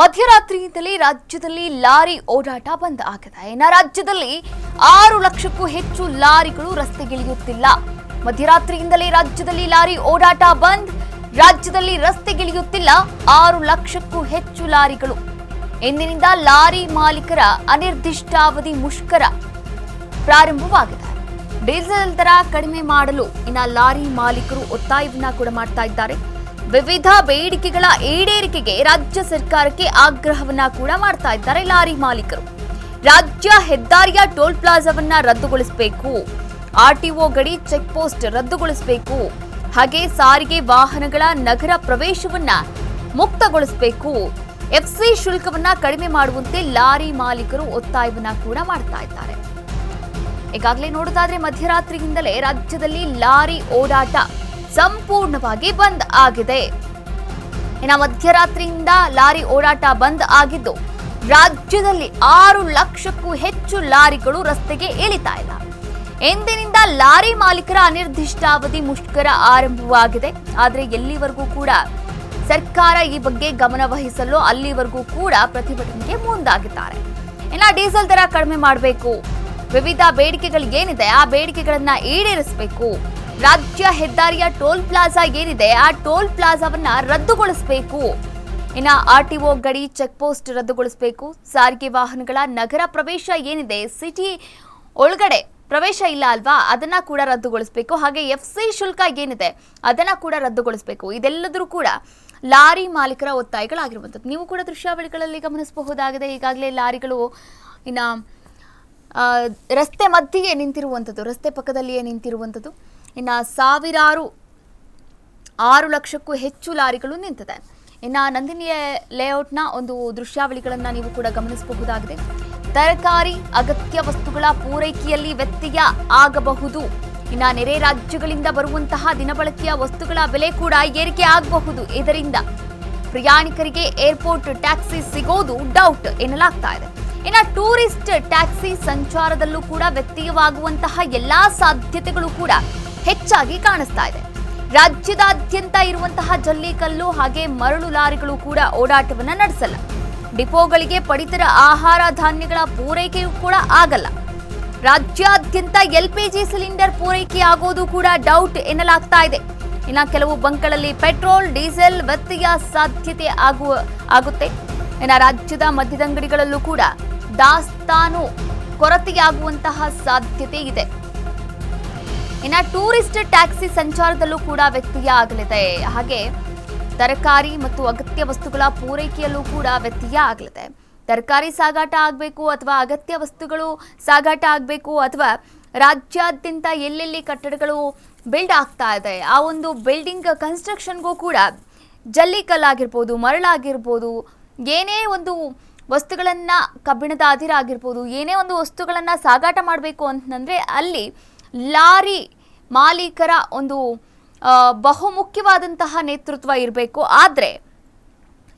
ಮಧ್ಯರಾತ್ರಿಯಿಂದಲೇ ರಾಜ್ಯದಲ್ಲಿ ಲಾರಿ ಓಡಾಟ ಬಂದ್ ಆಗಿದೆ. ಇನ್ನು ರಾಜ್ಯದಲ್ಲಿ ಆರು ಲಕ್ಷಕ್ಕೂ ಹೆಚ್ಚು ಲಾರಿಗಳು ರಸ್ತೆಗಿಳಿಯುತ್ತಿಲ್ಲ. ಮಧ್ಯರಾತ್ರಿಯಿಂದಲೇ ರಾಜ್ಯದಲ್ಲಿ ಲಾರಿ ಓಡಾಟ ಬಂದ್, ರಾಜ್ಯದಲ್ಲಿ ರಸ್ತೆಗಿಳಿಯುತ್ತಿಲ್ಲ, ಆರು ಲಕ್ಷಕ್ಕೂ ಹೆಚ್ಚು ಲಾರಿಗಳು. ಎಂದಿನಿಂದ ಲಾರಿ ಮಾಲೀಕರ ಅನಿರ್ದಿಷ್ಟಾವಧಿ ಮುಷ್ಕರ ಪ್ರಾರಂಭವಾಗಿದೆ. ಡೀಸೆಲ್ ದರ ಕಡಿಮೆ ಮಾಡಲು ಇನ್ನ ಲಾರಿ ಮಾಲೀಕರು ಒತ್ತಾಯವನ್ನ ಕೂಡ ಮಾಡ್ತಾ ಇದ್ದಾರೆ. ವಿವಿಧ ಬೇಡಿಕೆಗಳ ಈಡೇರಿಕೆಗೆ ರಾಜ್ಯ ಸರ್ಕಾರಕ್ಕೆ ಆಗ್ರಹವನ್ನ ಕೂಡ ಮಾಡ್ತಾ ಇದ್ದಾರೆ ಲಾರಿ ಮಾಲೀಕರು. ರಾಜ್ಯ ಹೆದ್ದಾರಿಯ ಟೋಲ್ ಪ್ಲಾಜಾವನ್ನ ರದ್ದುಗೊಳಿಸಬೇಕು. ಆರ್ಟಿಒ ಗಡಿ ಚೆಕ್ ಪೋಸ್ಟ್ ರದ್ದುಗೊಳಿಸಬೇಕು. ಹಾಗೆ ಸಾರಿಗೆ ವಾಹನಗಳ ನಗರ ಪ್ರವೇಶವನ್ನ ಮುಕ್ತಗೊಳಿಸಬೇಕು. ಎಫ್ಸಿ ಶುಲ್ಕವನ್ನ ಕಡಿಮೆ ಮಾಡುವಂತೆ ಲಾರಿ ಮಾಲೀಕರು ಒತ್ತಾಯವನ್ನ ಕೂಡ ಮಾಡ್ತಾ ಇದ್ದಾರೆ. ಈಗಾಗಲೇ ನೋಡೋದಾದ್ರೆ ಮಧ್ಯರಾತ್ರಿಯಿಂದಲೇ ರಾಜ್ಯದಲ್ಲಿ ಲಾರಿ ಓಡಾಟ ಸಂಪೂರ್ಣವಾಗಿ ಬಂದ್ ಆಗಿದೆ. ಇನ್ನು ಮಧ್ಯರಾತ್ರಿಯಿಂದ ಲಾರಿ ಓಡಾಟ ಬಂದ್ ಆಗಿದ್ದು, ರಾಜ್ಯದಲ್ಲಿ ಆರು ಲಕ್ಷಕ್ಕೂ ಹೆಚ್ಚು ಲಾರಿಗಳು ರಸ್ತೆಗೆ ಇಳಿತಾ ಇಲ್ಲ. ಎಂದಿನಿಂದ ಲಾರಿ ಮಾಲೀಕರ ಅನಿರ್ದಿಷ್ಟಾವಧಿ ಮುಷ್ಕರ ಆರಂಭವಾಗಿದೆ. ಆದರೆ ಎಲ್ಲಿವರೆಗೂ ಕೂಡ ಸರ್ಕಾರ ಈ ಬಗ್ಗೆ ಗಮನ ವಹಿಸಲು ಅಲ್ಲಿವರೆಗೂ ಕೂಡ ಪ್ರತಿಭಟನೆಗೆ ಮುಂದಾಗಿದ್ದಾರೆ. ಇನ್ನ ಡೀಸೆಲ್ ದರ ಕಡಿಮೆ ಮಾಡಬೇಕು. ವಿವಿಧ ಬೇಡಿಕೆಗಳು ಏನಿದೆ, ಆ ಬೇಡಿಕೆಗಳನ್ನ ಈಡೇರಿಸಬೇಕು. ರಾಜ್ಯ ಹೆದ್ದಾರಿಯ ಟೋಲ್ ಪ್ಲಾಜಾ ಏನಿದೆ, ಆ ಟೋಲ್ ಪ್ಲಾಜಾವನ್ನ ರದ್ದುಗೊಳಿಸಬೇಕು. ಇನ್ನ ಒ ಗಡಿ ಚೆಕ್ ಪೋಸ್ಟ್ ರದ್ದುಗೊಳಿಸಬೇಕು. ಸಾರಿಗೆ ವಾಹನಗಳ ನಗರ ಪ್ರವೇಶ ಏನಿದೆ, ಸಿಟಿ ಒಳಗಡೆ ಪ್ರವೇಶ ಇಲ್ಲ ಅಲ್ವಾ? ಅದನ್ನ ಕೂಡ ರದ್ದುಗೊಳಿಸಬೇಕು. ಹಾಗೆ ಎಫ್ ಸಿ ಶುಲ್ಕ ಏನಿದೆ, ಅದನ್ನ ಕೂಡ ರದ್ದುಗೊಳಿಸಬೇಕು. ಇದೆಲ್ಲದರೂ ಕೂಡ ಲಾರಿ ಮಾಲೀಕರ ಒತ್ತಾಯಗಳಾಗಿರುವಂಥದ್ದು. ನೀವು ಕೂಡ ದೃಶ್ಯಾವಳಿಗಳಲ್ಲಿ ಗಮನಿಸಬಹುದಾಗಿದೆ. ಈಗಾಗಲೇ ಲಾರಿಗಳು ಇನ್ನು ರಸ್ತೆ ಮಧ್ಯೆಯೇ ನಿಂತಿರುವಂಥದ್ದು, ರಸ್ತೆ ಪಕ್ಕದಲ್ಲಿಯೇ ನಿಂತಿರುವಂಥದ್ದು. ಇನ್ನು ಸಾವಿರಾರು ಆರು ಲಕ್ಷಕ್ಕೂ ಹೆಚ್ಚು ಲಾರಿಗಳು ನಿಂತಿದೆ. ಇನ್ನು ನಂದಿನಿ ಲೇಔಟ್ನ ಒಂದು ದೃಶ್ಯಾವಳಿಗಳನ್ನು ನೀವು ಕೂಡ ಗಮನಿಸಬಹುದಾಗಿದೆ. ತರಕಾರಿ, ಅಗತ್ಯ ವಸ್ತುಗಳ ಪೂರೈಕೆಯಲ್ಲಿ ವ್ಯತ್ಯಯ ಆಗಬಹುದು. ಇನ್ನು ನೆರೆ ರಾಜ್ಯಗಳಿಂದ ಬರುವಂತಹ ದಿನಬಳಕೆಯ ವಸ್ತುಗಳ ಬೆಲೆ ಕೂಡ ಏರಿಕೆ ಆಗಬಹುದು. ಇದರಿಂದ ಪ್ರಯಾಣಿಕರಿಗೆ ಏರ್ಪೋರ್ಟ್ ಟ್ಯಾಕ್ಸಿ ಸಿಗೋದು ಡೌಟ್ ಎನ್ನಲಾಗ್ತಾ ಇದೆ. ಇನ್ನು ಟೂರಿಸ್ಟ್ ಟ್ಯಾಕ್ಸಿ ಸಂಚಾರದಲ್ಲೂ ಕೂಡ ವ್ಯತ್ಯಯವಾಗುವಂತಹ ಎಲ್ಲಾ ಸಾಧ್ಯತೆಗಳು ಕೂಡ ಹೆಚ್ಚಾಗಿ ಕಾಣಿಸ್ತಾ ಇದೆ. ರಾಜ್ಯದಾದ್ಯಂತ ಇರುವಂತಹ ಜಲ್ಲಿಕಲ್ಲು ಹಾಗೆ ಮರಳು ಲಾರಿಗಳು ಕೂಡ ಓಡಾಟವನ್ನು ನಡೆಸಲ್ಲ. ಡಿಪೋಗಳಿಗೆ ಪಡಿತರ ಆಹಾರ ಧಾನ್ಯಗಳ ಪೂರೈಕೆಯೂ ಕೂಡ ಆಗಲ್ಲ. ರಾಜ್ಯಾದ್ಯಂತ ಎಲ್ಪಿಜಿ ಸಿಲಿಂಡರ್ ಪೂರೈಕೆ ಆಗೋದು ಕೂಡ ಡೌಟ್ ಎನ್ನಲಾಗ್ತಾ ಇದೆ. ಇನ್ನು ಕೆಲವು ಬಂಕ್ಗಳಲ್ಲಿ ಪೆಟ್ರೋಲ್, ಡೀಸೆಲ್ ವ್ಯತ್ಯಯ ಸಾಧ್ಯತೆ ಆಗುವ, ಆಗುತ್ತೆ. ಇನ್ನು ರಾಜ್ಯದ ಮದ್ಯದಂಗಡಿಗಳಲ್ಲೂ ಕೂಡ ದಾಸ್ತಾನು ಕೊರತೆಯಾಗುವಂತಹ ಸಾಧ್ಯತೆ ಇದೆ. ಇನ್ನು ಟೂರಿಸ್ಟ್ ಟ್ಯಾಕ್ಸಿ ಸಂಚಾರದಲ್ಲೂ ಕೂಡ ವ್ಯತ್ಯಯ ಆಗಲಿದೆ ಹಾಗೆ ತರಕಾರಿ ಮತ್ತು ಅಗತ್ಯ ವಸ್ತುಗಳ ಪೂರೈಕೆಯಲ್ಲೂ ಕೂಡ ವ್ಯತ್ಯಯ ಆಗಲಿದೆ ತರಕಾರಿ ಸಾಗಾಟ ಆಗಬೇಕು ಅಥವಾ ಅಗತ್ಯ ವಸ್ತುಗಳು ಸಾಗಾಟ ಆಗಬೇಕು ಅಥವಾ ರಾಜ್ಯಾದ್ಯಂತ ಎಲ್ಲೆಲ್ಲಿ ಕಟ್ಟಡಗಳು ಬಿಲ್ಡ್ ಆಗ್ತಾ ಇದೆ, ಆ ಒಂದು ಬಿಲ್ಡಿಂಗ್ ಕನ್ಸ್ಟ್ರಕ್ಷನ್ಗೂ ಕೂಡ ಜಲ್ಲಿಕಲ್ಲಾಗಿರ್ಬೋದು, ಮರಳಾಗಿರ್ಬೋದು, ಏನೇ ಒಂದು ವಸ್ತುಗಳನ್ನು ಕಬ್ಬಿಣದ ಅದಿರಾಗಿರ್ಬೋದು, ಏನೇ ಒಂದು ವಸ್ತುಗಳನ್ನು ಸಾಗಾಟ ಮಾಡಬೇಕು ಅಂತಂದರೆ ಅಲ್ಲಿ ಲಾರಿ ಮಾಲೀಕರ ಒಂದು ಬಹುಮುಖ್ಯವಾದಂತಹ ನೇತೃತ್ವ ಇರಬೇಕು. ಆದರೆ,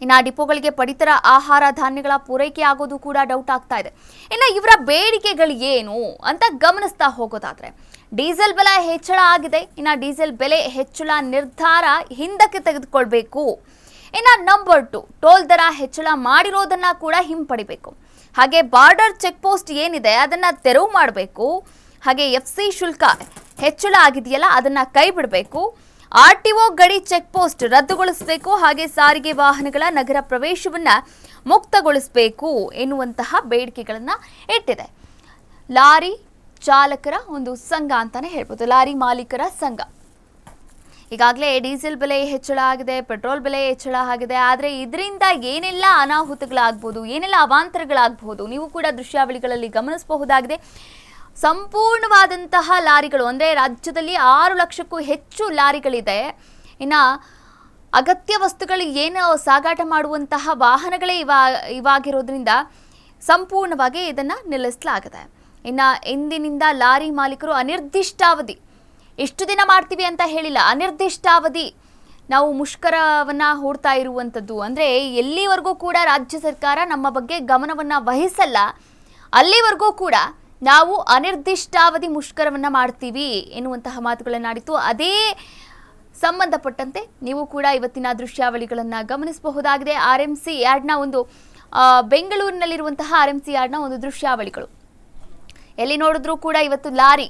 ಇನ್ನು ಡಿಪೋಗಳಿಗೆ ಪಡಿತರ ಆಹಾರ ಧಾನ್ಯಗಳ ಪೂರೈಕೆ ಆಗೋದು ಕೂಡ ಡೌಟ್ ಆಗ್ತಾ ಇದೆ. ಇನ್ನು ಇವರ ಬೇಡಿಕೆಗಳು ಏನು ಅಂತ ಗಮನಿಸ್ತಾ ಹೋಗೋದಾದರೆ, ಡೀಸೆಲ್ ಬೆಲೆ ಹೆಚ್ಚಳ ಆಗಿದೆ. ಇನ್ನು ಡೀಸೆಲ್ ಬೆಲೆ ಹೆಚ್ಚಳ ನಿರ್ಧಾರ ಹಿಂದಕ್ಕೆ ತೆಗೆದುಕೊಳ್ಬೇಕು. ಇನ್ನು ನಂಬರ್ ಟು ಟೋಲ್ ದರ ಹೆಚ್ಚಳ ಮಾಡಿರೋದನ್ನ ಕೂಡ ಹಿಂಪಡಿಬೇಕು. ಹಾಗೆ ಬಾರ್ಡರ್ ಚೆಕ್ ಪೋಸ್ಟ್ ಏನಿದೆ, ಅದನ್ನು ತೆರವು ಮಾಡಬೇಕು. ಹಾಗೆ ಎಫ್ ಸಿ ಶುಲ್ಕ ಹೆಚ್ಚಳ ಆಗಿದೆಯಲ್ಲ, ಅದನ್ನ ಕೈ ಬಿಡಬೇಕು ಆರ್ ಟಿ ಒ ಗಡಿ ಚೆಕ್ ಪೋಸ್ಟ್ ರದ್ದುಗೊಳಿಸಬೇಕು, ಹಾಗೆ ಸಾರಿಗೆ ವಾಹನಗಳ ನಗರ ಪ್ರವೇಶವನ್ನು ಮುಕ್ತಗೊಳಿಸಬೇಕು ಎನ್ನುವಂತಹ ಬೇಡಿಕೆಗಳನ್ನು ಇಟ್ಟಿದೆ. ಲಾರಿ ಚಾಲಕರ ಒಂದು ಸಂಘ ಅಂತಾನೆ ಹೇಳ್ಬೋದು, ಲಾರಿ ಮಾಲೀಕರ ಸಂಘ. ಈಗಾಗಲೇ ಡೀಸೆಲ್ ಬೆಲೆ ಹೆಚ್ಚಳ ಆಗಿದೆ, ಪೆಟ್ರೋಲ್ ಬೆಲೆ ಹೆಚ್ಚಳ ಆಗಿದೆ, ಆದರೆ ಇದರಿಂದ ಏನೆಲ್ಲ ಅನಾಹುತಗಳಾಗ್ಬೋದು, ಏನೆಲ್ಲ ಅವಾಂತರಗಳಾಗ್ಬೋದು, ನೀವು ಕೂಡ ದೃಶ್ಯಾವಳಿಗಳಲ್ಲಿ ಗಮನಿಸಬಹುದಾಗಿದೆ. ಸಂಪೂರ್ಣವಾದಂತಹ ಲಾರಿಗಳು, ಅಂದರೆ ರಾಜ್ಯದಲ್ಲಿ ಆರು ಲಕ್ಷಕ್ಕೂ ಹೆಚ್ಚು ಲಾರಿಗಳಿದೆ. ಇನ್ನು ಅಗತ್ಯ ವಸ್ತುಗಳು ಏನು ಸಾಗಾಟ ಮಾಡುವಂತಹ ವಾಹನಗಳೇ ಇವಾ, ಇವಾಗಿರೋದ್ರಿಂದ ಸಂಪೂರ್ಣವಾಗಿ ಇದನ್ನು ನಿಲ್ಲಿಸಲಾಗಿದೆ. ಇನ್ನು ಇಂದಿನಿಂದ ಲಾರಿ ಮಾಲೀಕರು ಅನಿರ್ದಿಷ್ಟಾವಧಿ ಎಷ್ಟು ದಿನ ಮಾಡ್ತೀವಿ ಅಂತ ಹೇಳಿಲ್ಲ, ಅನಿರ್ದಿಷ್ಟಾವಧಿ ನಾವು ಮುಷ್ಕರವನ್ನು ಹೂಡ್ತಾ ಇರುವಂಥದ್ದು ಅಂದರೆ ಎಲ್ಲಿವರೆಗೂ ಕೂಡ ರಾಜ್ಯ ಸರ್ಕಾರ ನಮ್ಮ ಬಗ್ಗೆ ಗಮನವನ್ನು ವಹಿಸಲ್ಲ, ಅಲ್ಲಿವರೆಗೂ ಕೂಡ ನಾವು ಅನಿರ್ದಿಷ್ಟಾವಧಿ ಮುಷ್ಕರವನ್ನು ಮಾಡ್ತೀವಿ ಎನ್ನುವಂತಹ ಮಾತುಗಳನ್ನಾಡಿತ್ತು. ಅದೇ ಸಂಬಂಧಪಟ್ಟಂತೆ ನೀವು ಕೂಡ ಇವತ್ತಿನ ದೃಶ್ಯಾವಳಿಗಳನ್ನು ಗಮನಿಸಬಹುದಾಗಿದೆ. ಆರ್ ಎಂ ಸಿ ಯಾರ್ಡ್ನ ಒಂದು ಬೆಂಗಳೂರಿನಲ್ಲಿರುವಂತಹ ಆರ್ ಎಂ ಸಿ ಯಾರ್ಡ್ನ ಒಂದು ದೃಶ್ಯಾವಳಿಗಳು. ಎಲ್ಲಿ ನೋಡಿದ್ರೂ ಕೂಡ ಇವತ್ತು ಲಾರಿ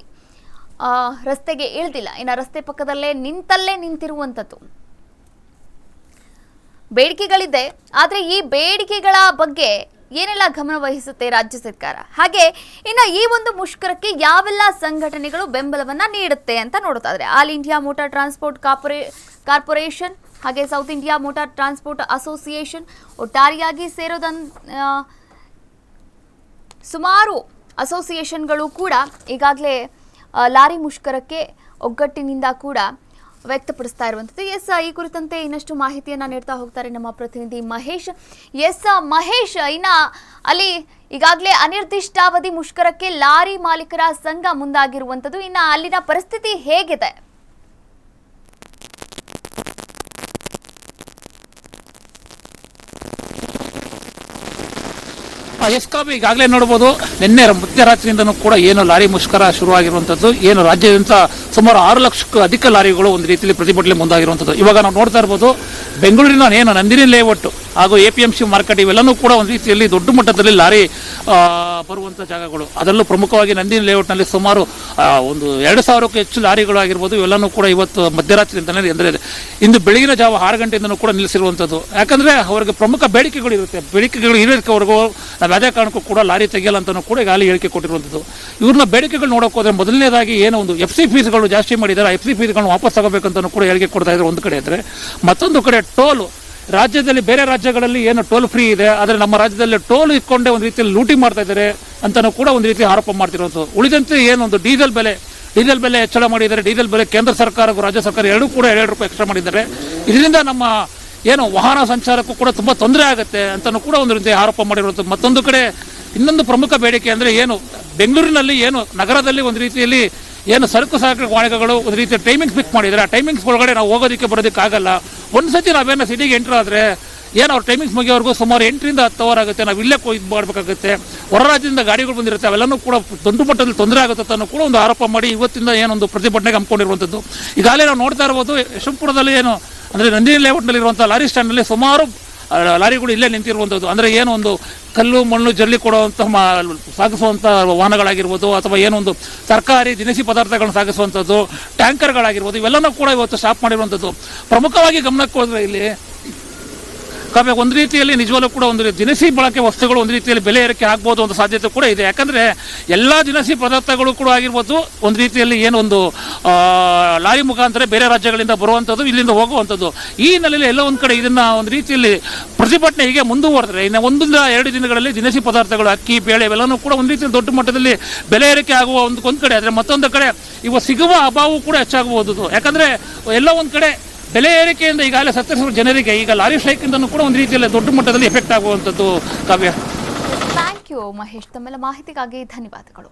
ರಸ್ತೆಗೆ ಇಳಿದಿಲ್ಲ. ಇನ್ನು ರಸ್ತೆ ಪಕ್ಕದಲ್ಲೇ ನಿಂತಲ್ಲೇ ನಿಂತಿರುವಂಥದ್ದು. ಬೇಡಿಕೆಗಳಿದೆ. ಆದರೆ ಈ ಬೇಡಿಕೆಗಳ ಬಗ್ಗೆ ಏನೆಲ್ಲ ಗಮನ ವಹಿಸುತ್ತೆ ರಾಜ್ಯ ಸರ್ಕಾರ? ಹಾಗೆ ಇನ್ನು ಈ ಒಂದು ಮುಷ್ಕರಕ್ಕೆ ಯಾವೆಲ್ಲ ಸಂಘಟನೆಗಳು ಬೆಂಬಲವನ್ನ ನೀಡುತ್ತೆ ಅಂತ ನೋಡೋದಾದ್ರೆ all India motor transport ಕಾರ್ಪೊರೇ, corporation ಹಾಗೆ south India motor transport association ಒಟ್ಟಾರೆಯಾಗಿ ಸೇರೋದನ್ ಸುಮಾರು ಅಸೋಸಿಯೇಷನ್ಗಳು ಕೂಡ ಈಗಾಗಲೇ ಲಾರಿ ಮುಷ್ಕರಕ್ಕೆ ಒಗ್ಗಟ್ಟಿನಿಂದ ಕೂಡ ವ್ಯಕ್ತಪಡಿಸ್ತಾ ಇರುವಂಥದ್ದು. ಎಸ್, ಈ ಕುರಿತಂತೆ ಇನ್ನಷ್ಟು ಮಾಹಿತಿಯನ್ನು ನೀಡ್ತಾ ಹೋಗ್ತಾರೆ ನಮ್ಮ ಪ್ರತಿನಿಧಿ ಮಹೇಶ್. ಎಸ್, ಮಹೇಶ್, ಇನ್ನ ಅಲ್ಲಿ ಈಗಾಗಲೇ ಅನಿರ್ದಿಷ್ಟಾವಧಿ ಮುಷ್ಕರಕ್ಕೆ ಲಾರಿ ಮಾಲೀಕರ ಸಂಘ ಮುಂದಾಗಿರುವಂಥದ್ದು. ಇನ್ನ ಅಲ್ಲಿನ ಪರಿಸ್ಥಿತಿ ಹೇಗಿದೆ? ಎಸ್ ಕಾಪಿ ಈಗಾಗಲೇ ನೋಡಬಹುದು ನಿನ್ನೆ ಮಧ್ಯರಾತ್ರಿಯಿಂದನೂ ಕೂಡ ಏನು ಲಾರಿ ಮುಷ್ಕರ ಶುರುವಾಗಿರುವಂಥದ್ದು, ಏನು ರಾಜ್ಯದಿಂದ ಸುಮಾರು ಆರು ಲಕ್ಷಕ್ಕೂ ಅಧಿಕ ಲಾರಿಗಳು ಒಂದು ರೀತಿಯಲ್ಲಿ ಪ್ರತಿಭಟನೆ ಮುಂದಾಗಿರುವಂಥದ್ದು. ಇವಾಗ ನಾವು ನೋಡ್ತಾ ಇರ್ಬೋದು, ಬೆಂಗಳೂರಿನ ಏನು ನಂದಿನಿ ಲೇಔಟ್ ಹಾಗೂ A P M C market ಇವೆಲ್ಲನೂ ಕೂಡ ಒಂದು ರೀತಿಯಲ್ಲಿ ದೊಡ್ಡ ಮಟ್ಟದಲ್ಲಿ ಲಾರಿ ಬರುವಂಥ ಜಾಗಗಳು. ಅದರಲ್ಲೂ ಪ್ರಮುಖವಾಗಿ ನಂದಿನಿ ಲೇಔಟ್ನಲ್ಲಿ ಸುಮಾರು ಒಂದು ಎರಡು ಸಾವಿರಕ್ಕೂ ಹೆಚ್ಚು ಲಾರಿಗಳು ಆಗಿರ್ಬೋದು. ಇವೆಲ್ಲನೂ ಕೂಡ ಇವತ್ತು ಮಧ್ಯರಾತ್ರಿಯಿಂದಲೇ ಎಂದರೆ ಇಂದು ಬೆಳಗಿನ ಜಾವ ಆರು ಗಂಟೆಯಿಂದನೂ ಕೂಡ ನಿಲ್ಲಿಸಿರುವಂಥದ್ದು ಯಾಕಂದರೆ ಅವರಿಗೆ ಪ್ರಮುಖ ಬೇಡಿಕೆಗಳು ಇರುತ್ತೆ. ಬೇಡಿಕೆಗಳು ಇರೋದಕ್ಕೆವರೆಗೂ ನಾವು ಯಾವುದೇ ಕಾರಣಕ್ಕೂ ಕೂಡ ಲಾರಿ ತೆಗೆಯಲ್ಲ ಅಂತಲೂ ಕೂಡ ಗಾಲಿ ಹೇಳಿಕೆ ಕೊಟ್ಟಿರುವಂಥದ್ದು ಇವ್ರನ್ನ ಬೇಡಿಕೆಗಳು ನೋಡೋಕೆ ಹೋದರೆ ಮೊದಲನೇದಾಗಿ ಏನೋ ಒಂದು ಎಫ್ ಸಿ ಫೀಸ್ಗಳು ಜಾಸ್ತಿ ಮಾಡಿದ್ದಾರೆ. ಎಫ್ ಸಿ ಫೀಸ್ಗಳನ್ನ ವಾಪಸ್ ತಗೋಬೇಕಂತಲೂ ಕೂಡ ಹೇಳಿಕೆ ಕೊಡ್ತಾ ಇದ್ದಾರೆ ಒಂದು ಕಡೆ ಇದ್ದರೆ ಮತ್ತೊಂದು ಕಡೆ ಟೋಲು ರಾಜ್ಯದಲ್ಲಿ ಬೇರೆ ರಾಜ್ಯಗಳಲ್ಲಿ ಏನು ಟೋಲ್ ಫ್ರೀ ಇದೆ, ಆದರೆ ನಮ್ಮ ರಾಜ್ಯದಲ್ಲಿ ಟೋಲ್ ಇಟ್ಕೊಂಡೇ ಒಂದು ರೀತಿಯಲ್ಲಿ ಲೂಟಿ ಮಾಡ್ತಾ ಇದ್ದಾರೆ ಅಂತಲೂ ಕೂಡ ಒಂದು ರೀತಿ ಆರೋಪ ಮಾಡ್ತಿರೋದು. ಉಳಿದಂತೆ ಏನೊಂದು ಡೀಸೆಲ್ ಬೆಲೆ ಡೀಸೆಲ್ ಬೆಲೆ ಹೆಚ್ಚಳ ಮಾಡಿದ್ದಾರೆ, ಡೀಸೆಲ್ ಬೆಲೆ ಕೇಂದ್ರ ಸರ್ಕಾರ ಹಾಗೂ ರಾಜ್ಯ ಸರ್ಕಾರ ಎರಡೂ ಕೂಡ ಎರಡು ರೂಪಾಯಿ ಎಕ್ಸ್ಟ್ರಾ ಮಾಡಿದ್ದಾರೆ. ಇದರಿಂದ ನಮ್ಮ ಏನು ವಾಹನ ಸಂಚಾರಕ್ಕೂ ಕೂಡ ತುಂಬ ತೊಂದರೆ ಆಗುತ್ತೆ ಅಂತಲೂ ಕೂಡ ಒಂದು ರೀತಿ ಆರೋಪ ಮಾಡಿರೋದು. ಮತ್ತೊಂದು ಕಡೆ ಇನ್ನೊಂದು ಪ್ರಮುಖ ಬೇಡಿಕೆ ಅಂದರೆ ಏನು, ಬೆಂಗಳೂರಿನಲ್ಲಿ ಏನು, ನಗರದಲ್ಲಿ ಒಂದು ರೀತಿಯಲ್ಲಿ ಏನು ಸರಕು ಸಾಗಣೆ ವಾಹನಗಳು ಒಂದು ರೀತಿಯ ಟೈಮಿಂಗ್ಸ್ ಫಿಕ್ಸ್ ಮಾಡಿದ್ದಾರೆ. ಆ ಟೈಮಿಂಗ್ಸ್ ಒಳಗಡೆ ನಾವು ಹೋಗೋದಕ್ಕೆ ಬರೋದಕ್ಕೆ ಆಗಲ್ಲ. ಒಂದು ಸತಿ ನಾವೇನೋ ಸಿಟಿಗೆ ಎಂಟ್ರ್ ಆದರೆ ಏನು ಅವ್ರ ಟೈಮಿಂಗ್ಸ್ ಮುಗಿಯೋವರೆಗೂ ಸುಮಾರು ಎಂಟರಿಂದ ಹತ್ತು ಅವರ್ ಆಗುತ್ತೆ, ನಾವು ಇಲ್ಲೇ ಇದು ಮಾಡಬೇಕಾಗುತ್ತೆ. ಹೊರ ರಾಜ್ಯದಿಂದ ಗಾಡಿಗಳು ಬಂದಿರುತ್ತೆ, ಅವೆಲ್ಲನೂ ಕೂಡ ದೊಡ್ಡ ಮಟ್ಟದಲ್ಲಿ ತೊಂದರೆ ಆಗುತ್ತೆ ಅನ್ನೋ ಕೂಡ ಒಂದು ಆರೋಪ ಮಾಡಿ ಇವತ್ತಿಂದ ಏನೊಂದು ಪ್ರತಿಭಟನೆಗೆ ಹಮ್ಮಿಕೊಂಡಿರುವಂಥದ್ದು ಈಗಾಗಲೇ ನಾವು ನೋಡ್ತಾ ಇರ್ಬೋದು, ಯಶವಂತಪುರದಲ್ಲಿ ಏನು, ಅಂದರೆ ನಂದಿನಿ ಲೇಔಟ್ನಲ್ಲಿರುವಂಥ ಲಾರಿ ಸ್ಟ್ಯಾಂಡ್ನಲ್ಲಿ ಸುಮಾರು ಲಾರಿಗಳು ಇಲ್ಲೇ ನಿಂತಿರುವಂಥದ್ದು. ಅಂದರೆ ಏನು ಒಂದು ಕಲ್ಲು, ಮಣ್ಣು, ಜಲ್ಲಿ ಕೊಡುವಂಥ ಮಾ, ಸಾಗಿಸುವಂಥ ವಾಹನಗಳಾಗಿರ್ಬೋದು, ಅಥವಾ ಏನೊಂದು ತರಕಾರಿ, ದಿನಸಿ ಪದಾರ್ಥಗಳನ್ನು ಸಾಗಿಸುವಂಥದ್ದು, ಟ್ಯಾಂಕರ್ಗಳಾಗಿರ್ಬೋದು, ಇವೆಲ್ಲನೂ ಕೂಡ ಇವತ್ತು ಸ್ಟಾಪ್ ಮಾಡಿರುವಂಥದ್ದು. ಪ್ರಮುಖವಾಗಿ ಗಮನಕ್ಕೆ ಹೋದರೆ ಇಲ್ಲಿ ಕಾವ್ಯ, ಒಂದು ರೀತಿಯಲ್ಲಿ ನಿಜವಾಗ್ಲೂ ಕೂಡ ಒಂದು ದಿನಸಿ ಬಳಕೆ ವಸ್ತುಗಳು ಒಂದು ರೀತಿಯಲ್ಲಿ ಬೆಲೆ ಏರಿಕೆ ಆಗ್ಬೋದು ಒಂದು ಸಾಧ್ಯತೆ ಕೂಡ ಇದೆ. ಯಾಕಂದರೆ ಎಲ್ಲ ದಿನಸಿ ಪದಾರ್ಥಗಳು ಕೂಡ ಆಗಿರ್ಬೋದು, ಒಂದು ರೀತಿಯಲ್ಲಿ ಏನೊಂದು ಲಾರಿ ಮುಖಾಂತರ ಬೇರೆ ರಾಜ್ಯಗಳಿಂದ ಬರುವಂಥದ್ದು, ಇಲ್ಲಿಂದ ಹೋಗುವಂಥದ್ದು. ಈ ಹಿನ್ನೆಲೆಯಲ್ಲಿ ಎಲ್ಲ ಒಂದು ಕಡೆ ಇದನ್ನು ಒಂದು ರೀತಿಯಲ್ಲಿ ಪ್ರತಿಭಟನೆ ಹೀಗೆ ಮುಂದುವರೆದ್ರೆ, ಇನ್ನು ಒಂದೊಂದು ಎರಡು ದಿನಗಳಲ್ಲಿ ದಿನಸಿ ಪದಾರ್ಥಗಳು, ಅಕ್ಕಿ, ಬೇಳೆ ಇವೆಲ್ಲವೂ ಕೂಡ ಒಂದು ರೀತಿಯಲ್ಲಿ ದೊಡ್ಡ ಮಟ್ಟದಲ್ಲಿ ಬೆಲೆ ಏರಿಕೆ ಆಗುವ ಒಂದು ಒಂದು ಕಡೆ. ಆದರೆ ಮತ್ತೊಂದು ಕಡೆ ಇವು ಸಿಗುವ ಅಭಾವವು ಕೂಡ ಹೆಚ್ಚಾಗಬಹುದು. ಯಾಕಂದರೆ ಎಲ್ಲ ಒಂದು ಕಡೆ ಬೆಲೆ ಏರಿಕೆಯಿಂದ ಈಗಾಗಲೇ ಸತ್ತರಿಸುವ ಜನರಿಗೆ ಈಗ ಲಾರಿ ಸ್ಟ್ರೈಕಿಂದನೂ ಕೂಡ ಒಂದು ರೀತಿಯಲ್ಲಿ ದೊಡ್ಡ ಮಟ್ಟದಲ್ಲಿ ಎಫೆಕ್ಟ್ ಆಗುವಂಥದ್ದು ಕಾವ್ಯ. Thank you Mahesh. ತಮ್ಮೆಲ್ಲ ಮಾಹಿತಿಗಾಗಿ ಧನ್ಯವಾದಗಳು.